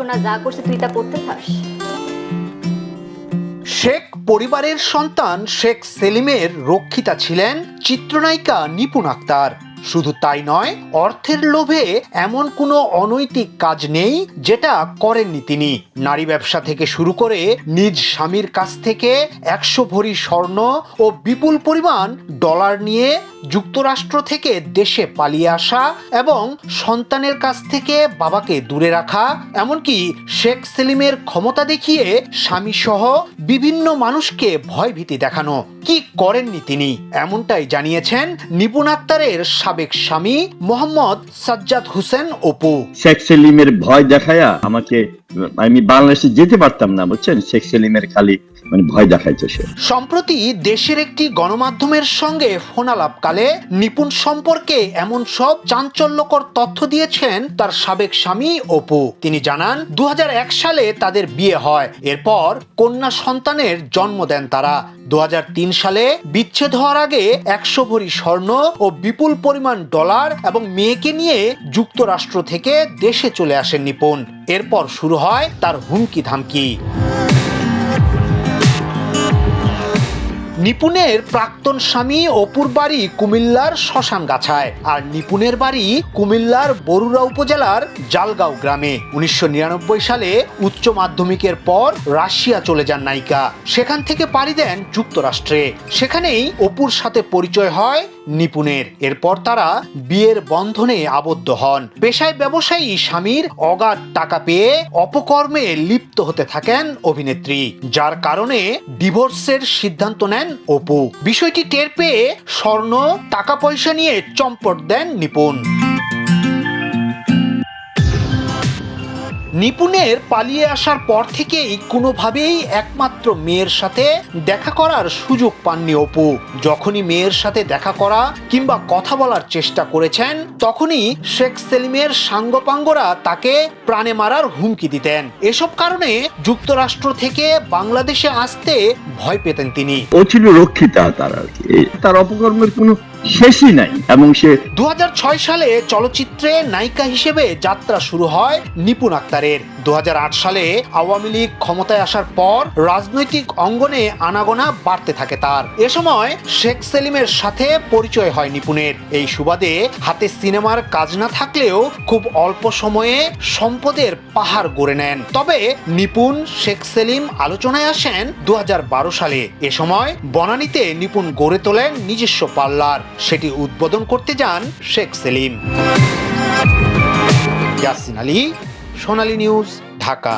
সোনা যা করছে তুই তা করতে চাস। শেখ পরিবারের সন্তান শেখ সেলিমের রক্ষিতা ছিলেন চিত্রনায়িকা নিপুণ আক্তার। শুধু তাই নয়, অর্থের লোভে এমন কোনো অনৈতিক কাজ নেই যেটা করেননি তিনি। নারী ব্যবসা থেকে শুরু করে নিজ স্বামীর কাছ থেকে একশো ভরি স্বর্ণ ও বিপুল পরিমাণ ডলার নিয়ে যুক্তরাষ্ট্র থেকে দেশে পালিয়ে আসা এবং সন্তানের কাছ থেকে বাবাকে দূরে রাখা, এমনকি শেখ সেলিমের ক্ষমতা দেখিয়ে স্বামী সহ বিভিন্ন মানুষকে ভয়ভীতি দেখানো। কি করেননি তিনি? এমনটাই জানিয়েছেন নিপুণ আক্তারের সাবেক স্বামী মোহাম্মদ সাজ্জাদ হোসেন অপু। শেখ সেলিমের ভয় দেখায়া আমাকে আমি বাংলাদেশে যেতে পারতাম না, বুঝছেন? শেখ খালি মানে ভয় দেখাইছে সে। সম্প্রতি দেশের একটি গণমাধ্যমের সঙ্গে নিপুণ সম্পর্কে এমন সব চাঞ্চল্যকর তথ্য দিয়েছেন তার সাবেক স্বামী অপু। তিনি জানান দু সালে তাদের বিয়ে হয়, এরপর কন্যা সন্তানের জন্ম দেন তারা। দু হাজার তিন সালে বিচ্ছেদ হওয়ার আগে একশো ভরি স্বর্ণ ও বিপুল পরিমাণ ডলার এবং মেয়েকে নিয়ে যুক্তরাষ্ট্র থেকে দেশে চলে আসেন নিপুণ। এরপর শুরু হয় তার হুমকি ধামকি নিপুণের প্রাক্তন স্বামী অপুর বাড়ি কুমিল্লার শ্মশানগাছায়, আর নিপুণের বাড়ি কুমিল্লার বরুড়া উপজেলার জালগাঁও গ্রামে। উনিশশো নিরানব্বই সালে উচ্চ মাধ্যমিকের পর রাশিয়া চলে যান নায়িকা। সেখান থেকে পাড়ি দেন যুক্তরাষ্ট্রে। সেখানেই অপুর সাথে পরিচয় হয় নিপুণের। এরপর তারা বিয়ের বন্ধনে আবদ্ধ হন। পেশায় ব্যবসায়ী স্বামীর অগাধ টাকা পেয়ে অপকর্মে লিপ্ত হতে থাকেন অভিনেত্রী, যার কারণে ডিভোর্সের সিদ্ধান্ত নেন অপু। বিষয়টি টের পেয়ে স্বর্ণ, টাকা পয়সা নিয়ে চম্পট দেন নিপুণ। নিপুণের পালিয়ে আসার পর থেকেই কোনোভাবেই একমাত্র মেয়ের সাথে দেখা করার সুযোগ পাননি অপু। যখনই মেয়ের সাথে দেখা করা কিংবা কথা বলার চেষ্টা করেছেন, তখনই শেখ সেলিমের সাঙ্গপাঙ্গরা তাকে প্রাণে মারার হুমকি দিতেন। এসব কারণে যুক্তরাষ্ট্র থেকে বাংলাদেশে আসতে ভয় পেতেন তিনি। ও ছিল রক্ষিতা তার আর কি। তার অপকর্মের কোনো শেষই নাই, এবং সে দু হাজার ছয় সালে চলচ্চিত্রে নায়িকা হিসেবে যাত্রা শুরু হয় নিপুণ আক্তারের। দু হাজার আট সালে আওয়ামী লীগ ক্ষমতায় আসার পর রাজনৈতিক অঙ্গনে আনাগোনা বাড়তে থাকে তার। এ সময় শেখ সেলিমের সাথে পরিচয় হয় নিপুণের। এই সুবাদে হাতে সিনেমার কাজ না থাকলেও খুব অল্প সময়ে সম্পদের পাহাড় গড়ে নেন। তবে নিপুণ শেখ সেলিম আলোচনায় আসেন দু হাজার বারো সালে। এ সময় বনানীতে নিপুণ গড়ে তোলেন নিজস্ব পার্লার সেটি উদ্বোধন করতে যান শেখ সেলিম। ইয়াসিন আলী সোনালী নিউজ ঢাকা।